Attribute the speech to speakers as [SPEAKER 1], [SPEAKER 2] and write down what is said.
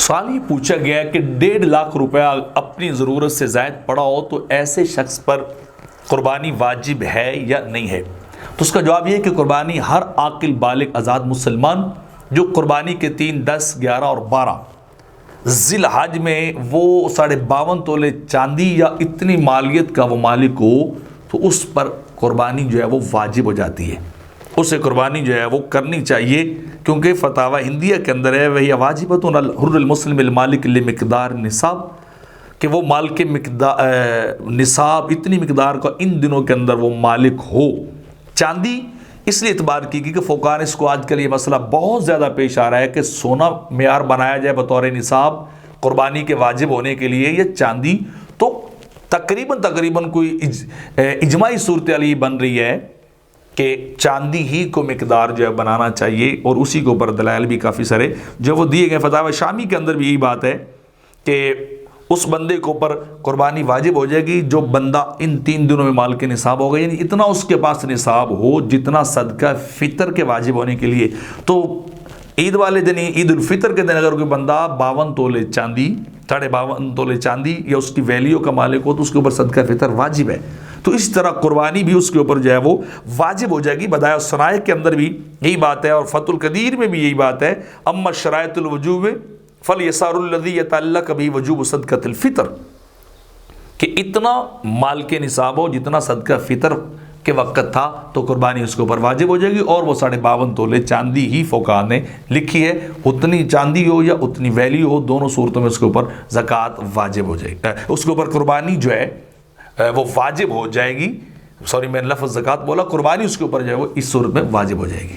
[SPEAKER 1] سوال یہ پوچھا گیا کہ ڈیڑھ لاکھ روپیہ اپنی ضرورت سے زائد پڑا ہو تو ایسے شخص پر قربانی واجب ہے یا نہیں ہے؟ تو اس کا جواب یہ ہے کہ قربانی ہر عاقل بالغ آزاد مسلمان جو قربانی کے تین، دس، گیارہ اور بارہ ذی الحج میں وہ ساڑھے باون تولے چاندی یا اتنی مالیت کا وہ مالک ہو تو اس پر قربانی جو ہے وہ واجب ہو جاتی ہے۔ اسے قربانی جو ہے وہ کرنی چاہیے، کیونکہ فتح ہندیہ کے اندر ہے، وہی واجبت حر المسلم المالک مقدار نصاب کہ وہ مال کے مقدار نصاب، اتنی مقدار کا ان دنوں کے اندر وہ مالک ہو۔ چاندی اس لیے اعتبار کی کہ فوکان اس کو آج کل یہ مسئلہ بہت زیادہ پیش آ رہا ہے کہ سونا معیار بنایا جائے بطور نصاب، قربانی کے واجب ہونے کے لیے یہ چاندی۔ تو تقریباً تقریباً کوئی اجماعی صورتحال یہ بن رہی ہے کہ چاندی ہی کو مقدار جو ہے بنانا چاہیے اور اسی کے اوپر دلائل بھی کافی سارے جو وہ دیے گئے فتح شامی کے اندر بھی یہی بات ہے کہ اس بندے کے اوپر قربانی واجب ہو جائے گی جو بندہ ان تین دنوں میں مال کے نصاب ہوگا یعنی اتنا اس کے پاس نصاب ہو جتنا صدقہ فطر کے واجب ہونے کے لیے۔ تو عید والے دن، عید الفطر کے دن اگر کوئی بندہ باون تولے چاندی، ساڑھے باون تولے چاندی یا اس کی ویلیو کا مالک ہو تو اس کے اوپر صدقہ فطر واجب ہے۔ تو اس طرح قربانی بھی اس کے اوپر جو ہے وہ واجب ہو جائے گی۔ بدائے صنائع کے اندر بھی یہی بات ہے اور فت القدیر میں بھی یہی بات ہے۔ اما شرائط الوجوب فل یسار الدی تعلّہ کبھی وجوب صدقۃ الفطر۔ کہ اتنا مال کے نصاب ہو جتنا صدقہ فطر کے وقت تھا تو قربانی اس کے اوپر واجب ہو جائے گی۔ اور وہ ساڑھے باون تولے چاندی ہی فوکان نے لکھی ہے۔ اتنی چاندی ہو یا اتنی ویلیو ہو، دونوں صورتوں میں اس کے اوپر زکوٰۃ واجب ہو جائے گی اس کے اوپر قربانی جو ہے وہ واجب ہو جائے گی۔ سوری، میں لفظ زکوٰۃ بولا، قربانی اس کے اوپر جو ہے وہ اس صورت میں واجب ہو جائے گی۔